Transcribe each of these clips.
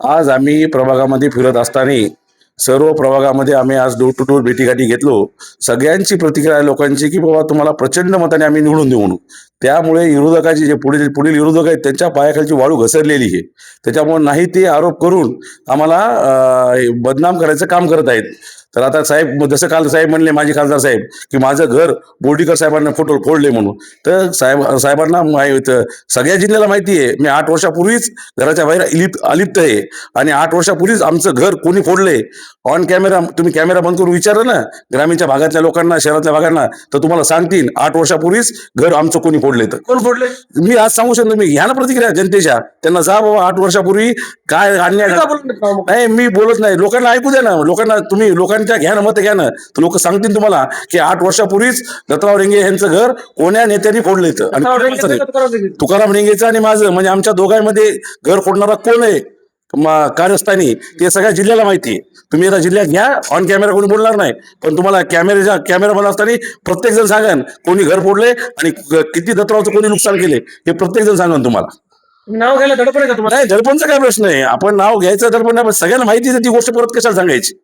आज आम्ही प्रभागामध्ये फिरत असताना सर्व प्रभागामध्ये आम्ही आज डोर टू डोर भेटीगाठी घेतलो. सगळ्यांची प्रतिक्रिया आहे लोकांची की बाबा तुम्हाला प्रचंड मताने आम्ही निवडून देऊ म्हणून. त्यामुळे विरोधकाची जे पुढील पुढील विरोधक आहेत त्यांच्या पायाखालची वाळू घसरलेली आहे. त्याच्यामुळे नाही ते आरोप करून आम्हाला बदनाम करायचं काम करत आहेत. तर आता साहेब जसं काल साहेब म्हणले माझे खासदार साहेब की माझं घर बोर्डीकर साहेबांना फोटो फोडले म्हणून. तर साहेब साहेबांना सगळ्या जिल्ह्याला माहिती आहे. मी आठ वर्षापूर्वीच घराच्या बाहेर अलिप्त अलिप्त आहे. आणि आठ वर्षापूर्वीच आमचं घर कोणी फोडले ऑन कॅमेरा तुम्ही कॅमेरा बंद करून विचारलं ना ग्रामीणच्या भागातल्या लोकांना शहरातल्या भागांना तर तुम्हाला सांगतील आठ वर्षापूर्वीच घर आमचं कोणी फोडले तर. कोण फोडले? मी आज सांगू शकतो मी घ्या ना प्रतिक्रिया जनतेच्या. त्यांना जा बाबा आठ वर्षापूर्वी काय अन्याय? नाही? मी बोलत नाही. लोकांना ऐकू द्या ना. लोकांना तुम्ही लोकांच्या घ्या ना मत घ्या ना. तर लोक सांगतील तुम्हाला की आठ वर्षापूर्वीच दत्तराव रेंगे यांचं घर कोण्या नेत्यांनी फोडलं रेंगे? तुकाराम रेंगेचं आणि माझं म्हणजे आमच्या दोघांमध्ये घर फोडणारा कोण आहे? कार्यस्थानी ते सगळ्या जिल्ह्याला माहिती आहे. तुम्ही आता जिल्ह्यात घ्या ऑन कॅमेरा कोणी बोलणार नाही. पण तुम्हाला कॅमेऱ्याच्या कॅमेरा बंद असताना प्रत्येक जण सांगन कोणी घर फोडले आणि किती दत्तरावचं कोणी नुकसान केले हे प्रत्येक जण सांगन तुम्हाला. तुम्ही नाव घ्यायला धडपड आहे का तुम्हाला? नाही दडपणचा काय प्रश्न आहे. आपण नाव घ्यायचं दडपण सगळ्यांना माहिती आहे ती गोष्ट परत कशाला सांगायची?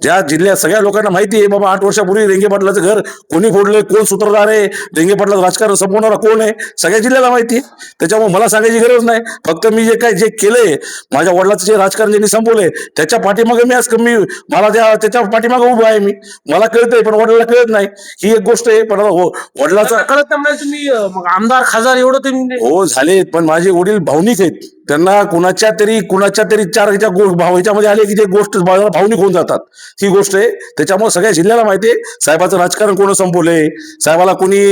ज्या जिल्ह्यात सगळ्या लोकांना माहिती आहे बाबा आठ वर्षापूर्वी रेंगे पाटलाचं घर कोणी फोडलंय कोण सूत्रधार आहे रेंगे पाटलाचं राजकारण संपवणारा कोण आहे सगळ्या जिल्ह्याला माहिती आहे. त्याच्यामुळे मला सांगायची गरज नाही. फक्त मी जे काय जे केलंय माझ्या वडिलाचं जे राजकारण ज्यांनी संपवलंय त्याच्या पाठीमागे मी आज कमी मला त्या त्याच्या पाठीमागे उभं आहे मी. मला कळतंय पण वडिलाला कळत नाही. ही एक गोष्ट आहे पण हो- वडिलाचा कळत नाही म्हणजे तुम्ही आमदार खासदार एवढं तुम्ही हो झाले पण माझे वडील भावनिक आहेत. त्यांना कुणाच्या तरी कुणाच्या तरी चार भाव ह्याच्यामध्ये आले की ते गोष्ट भावनिक होऊन जातात. ही गोष्ट आहे. त्याच्यामुळे सगळ्या जिल्ह्याला माहिती आहे. साहेबाचं राजकारण कोण संपवलंय? साहेबाला कोणी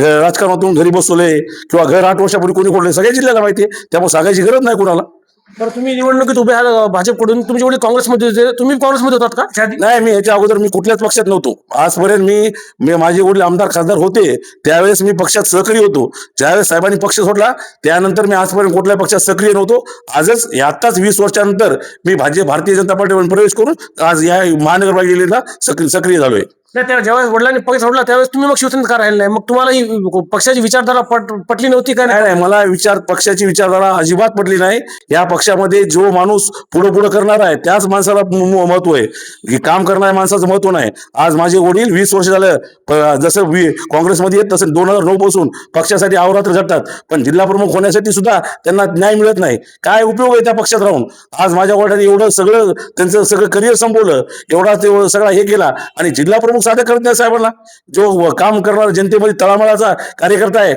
राजकारणातून घरी बसवलंय? किंवा घर आठ वर्षापूर्वी कोणी कोणले सगळ्या जिल्ह्याला माहिती आहे. त्यामुळे सांगायची गरज नाही कुणाला. तर तुम्ही निवडणुकीत उभे आहात भाजपकडून तुमचे वडील काँग्रेसमध्ये होते. तुम्ही काँग्रेसमध्ये होतात का? नाही मी याच्या अगोदर मी कुठल्याच पक्षात नव्हतो. आजपर्यंत मी मी माझे वडील आमदार खासदार होते. त्यावेळेस मी पक्षात सहकारी होतो. ज्यावेळेस साहेबांनी पक्ष सोडला त्यानंतर मी आजपर्यंत कुठल्या पक्षात सक्रिय नव्हतो. आजच आत्ताच वीस वर्षानंतर मी भाजप भारतीय जनता पार्टीवर प्रवेश करून आज या महानगरपालिकेला सक्रिय सक्रिय झालोय. नाही त्या ज्यावेळेस वडिलांनी पक्ष सोडला त्यावेळेस तुम्ही मग शिवसेनेत का राहिले नाही? मग तुम्हाला ही पक्षाची विचारधारा पट पटली नव्हती का नाही? नाही मला विचार पक्षाची विचारधारा अजिबात पटली नाही. या पक्षामध्ये जो माणूस पुढे पुढे करणार आहे त्याच माणसाला म- म- महत्त्व आहे. की काम करणाऱ्या माणसाचं महत्त्व नाही. आज माझे वडील वीस वर्ष झालं प- जसं वी- काँग्रेसमध्ये येत तसं दोन हजार नऊ पासून पक्षासाठी अवरात्र झटतात. पण जिल्हा प्रमुख होण्यासाठी सुद्धा त्यांना न्याय मिळत नाही. काय उपयोग आहे त्या पक्षात राहून? आज माझ्या वडिलांनी एवढं सगळं त्यांचं सगळं करिअर संपवलं एवढा ते सगळा हे केला आणि जिल्हा प्रमुख साध्या करत नाही साहेबांना. जो काम करणारा जनतेमध्ये तळामळाचा कार्यकर्ता आहे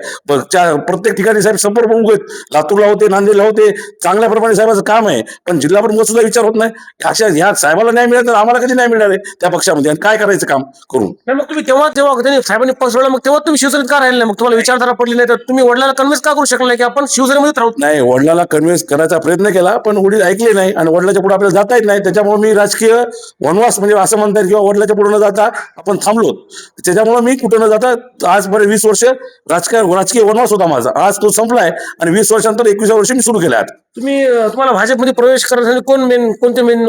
प्रत्येक ठिकाणी साहेब संपर्क प्रमुख आहेत. लातूरला होते नांदेडला होते चांगल्या प्रमाणे साहेबाचं काम आहे. पण जिल्हा प्रमुख सुद्धा विचार होत नाही. अशा ह्या साहेबाला न्याय मिळत नाही आम्हाला कधी नाही मिळणार आहे? त्या पक्षामध्ये. आणि काय करायचं काम करून? मग तुम्ही तेव्हा तेव्हा त्यांनी साहेबांनी पक्ष मग तेव्हा तुम्ही शिवसेनेत का राहिले मग तुम्हाला विचारधारा पडली नाही तर तुम्ही वडिलांना कन्व्हिन्स का करू शकला नाही की आपण शिवसेनेमध्ये राहू? नाही वडिलाला कन्व्हिन्स करायचा प्रयत्न केला पण वडील ऐकले नाही आणि वडिलाच्या पुढे आपल्याला जाता येत नाही. त्याच्यामुळे मी राजकीय वनवास म्हणजे असं म्हणतात किंवा वडिलाच्या पुढे न जाता आपण थांबलो. त्याच्यामुळे मी कुठं न जाता आजपर्यंत वीस वर्ष राजकीय राजकीय वनवास होता माझा. आज तो संपलाय आणि वीस वर्षानंतर एकविसाव्या वर्षी मी सुरू केला तुम्ही तुम्हाला भाजपमध्ये प्रवेश करण्यासाठी कोण मेन कोणते मेन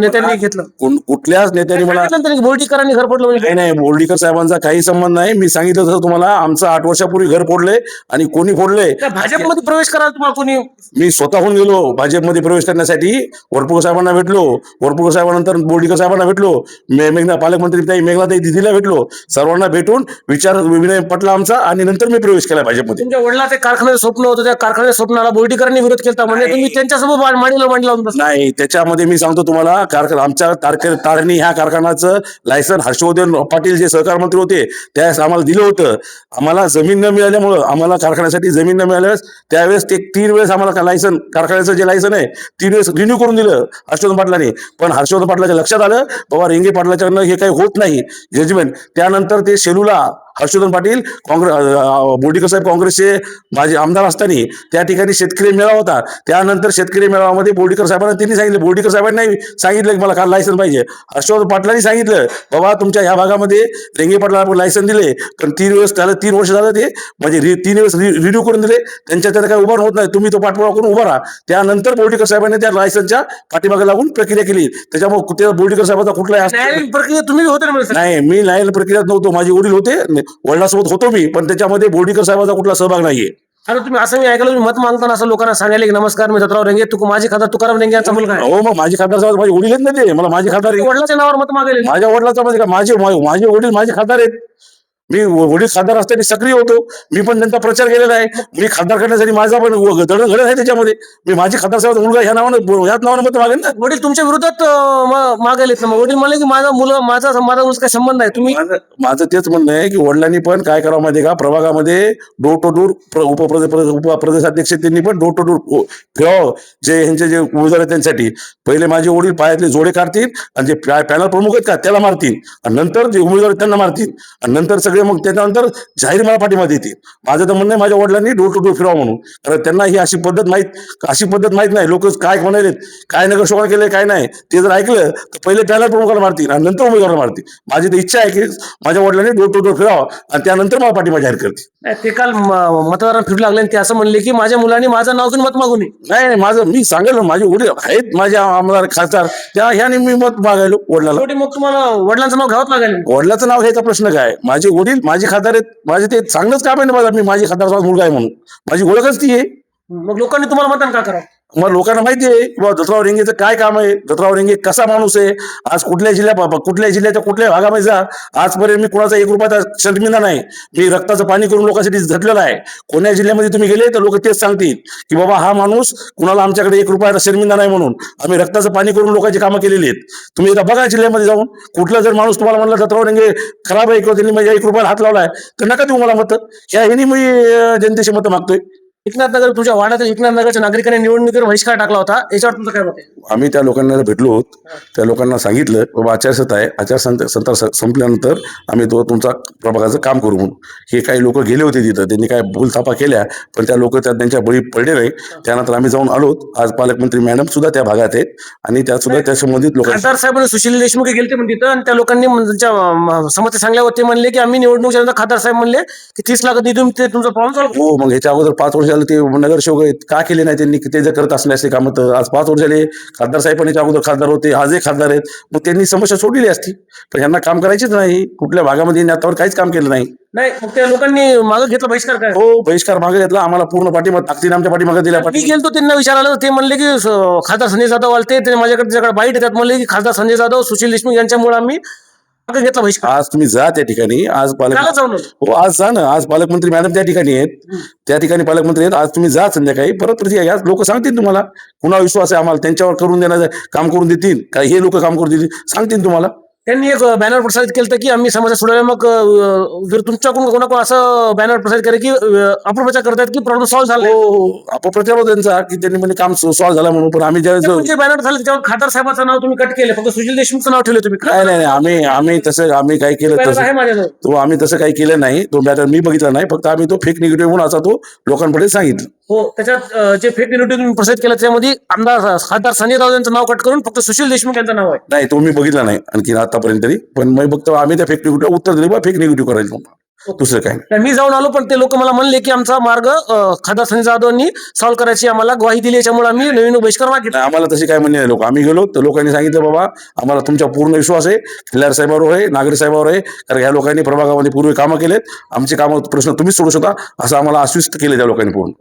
नेत्यांनी घेतलं? कोण कुठल्याच नेत्याने मला बोर्डीकरांनी घर पडलं म्हणजे? नाही नाही बोर्डीकर साहेबांचा काही संबंध नाही. मी सांगितलं तसं तुम्हाला आमचं आठ वर्षापूर्वी घर फोडलंय आणि कोणी फोडलंय? त्या भाजपमध्ये प्रवेश करायला तुम्हाला कोणी मी स्वतःहून गेलो भाजपमध्ये प्रवेश करण्यासाठी. वरपुकर साहेबांना भेटलो. वरपुकर साहेबांनंतर बोर्डीकर साहेबांना भेटलो. मेघना पालकमंत्री ताई मेघनाताई दिदीला भेटलो. सर्वांना भेटून विचार विनय पटला आमचा आणि नंतर मी प्रवेश केला भाजपमध्ये तुमच्या वडिलाचं कारखान्याचं स्वप्न होतं. त्या कारखान्याच्या स्वप्नाला बोर्डीकरांनी विरोध केला म्हणजे तुम्ही त्यांच्यासोबत मांडीला मांडी लावून नाही त्याच्यामध्ये मी सांगतो तुम्हाला कारखाना आमच्या तारखे तारणी ह्या कारखान्याचं लायसन हर्षवर्धन पाटील जे सहकार मंत्री होते त्यावेळेस आम्हाला दिलं होतं. आम्हाला जमीन न मिळाल्यामुळं आम्हाला कारखान्यासाठी जमीन न मिळाल्यास त्यावेळेस ते तीन वेळेस आम्हाला लायसन कारखान्याचं जे लायसन आहे तीन वेळेस रिन्यू करून दिलं हर्षवर्धन पाटलांनी. पण हर्षवर्धन पाटलाच्या लक्षात आलं बाबा रेंगे पाटलाच्याकडनं हे काही होत नाही. जजमेंट त्यानंतर ते सेलूला हर्षवर्धन पाटील काँग्रेस बोर्डीकर साहेब काँग्रेसचे माझे आमदार असताना त्या ठिकाणी शेतकरी मेळावा होता. त्यानंतर शेतकरी मेळाव्यामध्ये बोर्डीकर साहेबांना त्यांनी सांगितलं बोर्डीकर साहेबांनी सांगितलं की मला काल लायसन पाहिजे. हर्षवर्धन पाटलांनी सांगितलं बाबा तुमच्या ह्या भागामध्ये रेंगे पाटला लायसन दिले पण तीन वेळेस त्याला तीन वर्ष झालं ते म्हणजे तीन वेळेस रिन्यू करून दिले त्यांच्या त्याला काही उभा होत नाही तुम्ही तो पाठपुरावा करून उभा राहा. त्यानंतर बोर्डीकर साहेबांनी त्या लायसनच्या पाठीमागे लागून प्रक्रिया केली. त्याच्यामुळे बोर्डीकर साहेबाचा कुठलाही न्यायालयीन प्रक्रिया तुम्ही होते नाही मी न्यायालयीन प्रक्रियात नव्हतो माझे वडील होते वडिलासोबत होतो मी पण त्याच्यामध्ये बोर्डीकर साहेबाचा कुठला सहभाग नाहीये. अरे तुम्ही असं मी ऐकलं तुम्ही मत मागताना असं लोकांना सांगायला की नमस्कार मी दत्तराव रेंगे तू माझी खासदार तुकाराम रेंगे यांचा मुलगा आहे. हो मग माझे खासदार साहेब माझे वडील आहेत ना ते मला माझे खासदार वडिलाच्या नावावर मत मागायला माझ्या वडिलाचा म्हणजे माझे माझे वडील माझे खासदार आहेत. मी वडील खासदार असताना सक्रिय होतो. मी पण त्यांचा प्रचार केलेला आहे. मी खासदार करण्यासाठी माझा पण दडण घडत आहे त्याच्यामध्ये. मी माझे खासदार साहेब मुलगा ह्या नावानं ह्याच नावानं मत मागेन ना? वडील तुमच्या विरोधात अं, म- मागायलेत ना मग वडील म्हणले की माझा मुलं माझा माझा काय संबंध आहे? तुम्ही? माझं तेच म्हणणं आहे की वडिलांनी पण काय करावं माहिती का? प्रभागामध्ये डोर टू डोर उपप्रदेश उपप्रदेशाध्यक्ष त्यांनी पण डोर टू डोर फिरावं जे ह्यांचे जे उमेदवार आहेत त्यांच्यासाठी. पहिले माझे वडील पायातले जोडे काढतील आणि जे पॅनल प्रमुख आहेत का त्याला मारतील. आणि नंतर जे उमेदवार त्यांना मारतील. आणि नंतर सगळे मग त्याच्यानंतर जाहीर मला पाठिंबा देतील माझं तर म्हणणं आहे माझ्या वडिलांनी डोर टू डोर फिरावं म्हणून. कारण त्यांना ही अशी पद्धत माहीत अशी पद्धत माहीत नाही. लोक काय म्हणालेत काय नगरशोभा केलंय काय नाही ते जर ऐकलं तर पहिले पॅनल प्रमुखाला मारतील आणि नंतर उमेदवाराला मारतील. माझी तर इच्छा आहे की माझ्या वडिलांनी डोर टू डोर फिरावं आणि त्यानंतर मला पाठिंबा जाहीर करतील. ते काल मतदारांना फिरू लागले आणि ते असं म्हणले की माझ्या मुलांनी माझं नाव घेऊन मत मागू नये. नाही नाही, माझं मी सांगेल ना माझे वडील आहेत माझे आमदार खासदार त्या ह्याने मी मत मागायलो वडिलाला. शेवटी मग तुम्हाला वडिलांचं नाव घ्यावंच लागेल वडिलाचं नाव घ्यायचा प्रश्न काय? माझे वडील माझे खासदार आहेत. माझे ते चांगलंच काम आहे ना माझा मी माझी खासदार मुलगा आहे म्हणून. माझी ओळखच ती आहे. मग लोकांनी तुम्हाला मतदान का करावं? मग लोकांना माहिती आहे की बाबा दत्तराव रेंगेचं काय काम आहे? दत्तराव रेंगे कसा माणूस आहे? आज कुठल्या जिल्ह्या बाबा कुठल्या जिल्ह्याच्या कुठल्या भागामध्ये जा? आजपर्यंत मी कुणाचा एक रुपयाचा शर्मिंदा नाही. मी रक्ताचं पाणी करून लोकांसाठी झटलेलं आहे. कोण्या जिल्ह्यामध्ये तुम्ही गेले तर लोक तेच सांगतील की बाबा हा माणूस कुणाला आमच्याकडे एक रुपयाचा शर्मिंदा नाही म्हणून. आम्ही रक्ताचं पाणी करून लोकांची कामं केलेली आहेत. तुम्ही एकदा बघा जिल्ह्यामध्ये जाऊन कुठला जर माणूस तुम्हाला म्हणला दत्तराव रेंगे खराब आहे किंवा त्यांनी माझ्या एक रुपयाला हात लावलाय तर नका देऊ मला मतं. ह्या ह्यानी मी जनतेशी मतं मागतोय. एकनाथ नगर तुमच्या वाड्यातील एकनाथ नगरच्या नागरिकांनी निवडणुकीवर बहिष्कार टाकला होता. याच्यावर तुमचं काय मत आहे? आम्ही त्या लोकांना भेटलो आहोत. त्या लोकांना सांगितलं बाबा आचारसंहिता आहे. आचारसंहिता संता संपल्यानंतर आम्ही तो तुमचा प्रभागाचं काम करू म्हणून. हे काही लोक गेले होते तिथं. त्यांनी काय भूलथापा केल्या पण त्या लोक त्या त्यांच्या बळी पडले नाही. त्यानंतर आम्ही जाऊन आलोत आज पालकमंत्री मॅडम सुद्धा त्या भागात आहेत आणि त्या सुद्धा त्या संबंधित लोकांना खासदार साहेबांनी सुशील देशमुख हे गेलते म्हणजे तिथं आणि त्या लोकांनी म्हणजे त्यांच्या अं, समस्या सांगल्यावर ते म्हणले की आम्ही निवडणूक झाल्यानंतर खासदार साहेब म्हणले की तीस लाख निधी ते तुमचा प्रॉब्लेम सॉल्व्ह हो मग ह्याच्या अगोदर पाच वर्ष झाले ते नगरसेवक आहेत का केले नाही त्यांनी? ते जर करत असले असते कामं तर आज पाच वर्ष झाले खासदार साहेब पण याच्या अगोदर खासदार होते आजही खासदार आहेत. मग त्यांनी समस्या सोडलेली असती. पण यांना काम करायचीच नाही. कुठल्या भागामध्ये आतावर काहीच काम केलं नाही. नाही मग त्या लोकांनी मागं घेतला बहिष्कार काय हो बहिष्कार मागे घेतला. आम्हाला पूर्ण पाठिंबा ताकदीने आमच्या पाठीमागे दिल्या मी पाठी गेलतो त्यांना विचारायला. ते म्हणले की स- खासदार संजय जाधव आलते. ते माझ्याकडे त्याच्याकडे बाईट येतात. म्हणले की खासदार संजय जाधव सुशील देशमुख यांच्यामुळे आम्ही मागं घेतला बहिष्कार. आज तुम्ही जा त्या ठिकाणी. आज पालक त्याला जाऊन आलो. हो आज जा ना. आज पालकमंत्री मॅडम त्या ठिकाणी आहेत. त्या ठिकाणी पालकमंत्री आहेत. आज तुम्ही जा संध्याकाळी. परत प्रतिक्रिया घ्या. लोक सांगतील तुम्हाला. कुणा विश्वास आहे आम्हाला? त्यांच्यावर करून देण्याचं काम करून देतील? काय हे लोक काम करून देतील. सांगतील तुम्हाला. त्यांनी एक बॅनर प्रसारित केलं होतं की आम्ही समस्या सोडवल्या मग अं, जर तुमच्याकडून कोणाकडून असं बॅनर प्रसारित केलं की अं, अपप्रचार करतात की प्रॉब्लेम सॉल्व्ह झाला हो अपप्रचार होता त्यांचा की त्यांनी म्हणजे काम सॉल्व्ह झालं म्हणून पण आम्ही ज्या जे बॅनर झाले त्याच्यावर खासदार साहेबाचं नाव तुम्ही कट केलं फक्त सुशील देशमुखचं नाव ठेवलं तुम्ही. नाही नाही नाही, आम्ही आम्ही तसं आम्ही काही केलं बॅनर तसं आहे माझ्याजवळ. तो आम्ही तसं काही केलं नाही. तो मॅटर मी बघितला नाही. फक्त आम्ही तो फेक निगेटिव्ह म्हणून असा तो लोकांपुढे सांगितलं. हो त्याच्यात अं, जे फेक निगेटिव्ह तुम्ही प्रसारित केलं त्यामध्ये आमदार खासदार संजय राऊत यांचं नाव कट करून फक्त सुशील देशमुख यांचं नाव आहे. नाही तो मी बघितला नाही. आणखी आतापर्यंत तरी. पण मी बघतो आम्ही त्या फेक निगेटिव्ह उत्तर दिले बा फेक निगेटिव्ह करायचं दुसरं काय? नाही. मी जाऊन आलो पण ते लोक मला म्हणले की आमचा मार्ग अं, खासदार संजय जाधवांनी सॉल्व्ह करायची आम्हाला ग्वाही दिली. याच्यामुळे आम्ही नवीन बहिष्कार मागितला. नाही, आम्हाला तशी काय म्हणणे नाही. लोक आम्ही गेलो तर लोकांनी सांगितलं बाबा आम्हाला तुमचा पूर्ण विश्वास आहे. खिल्लार साहेबावर आहे नागरी साहेबावर आहे. कारण ह्या लोकांनी प्रभागामध्ये पूर्वी कामं केलेत. आमची कामं प्रश्न तुम्हीच सोडू शकता. असं आम्हाला आश्वस्त केले त्या लोकांनी पूर्ण.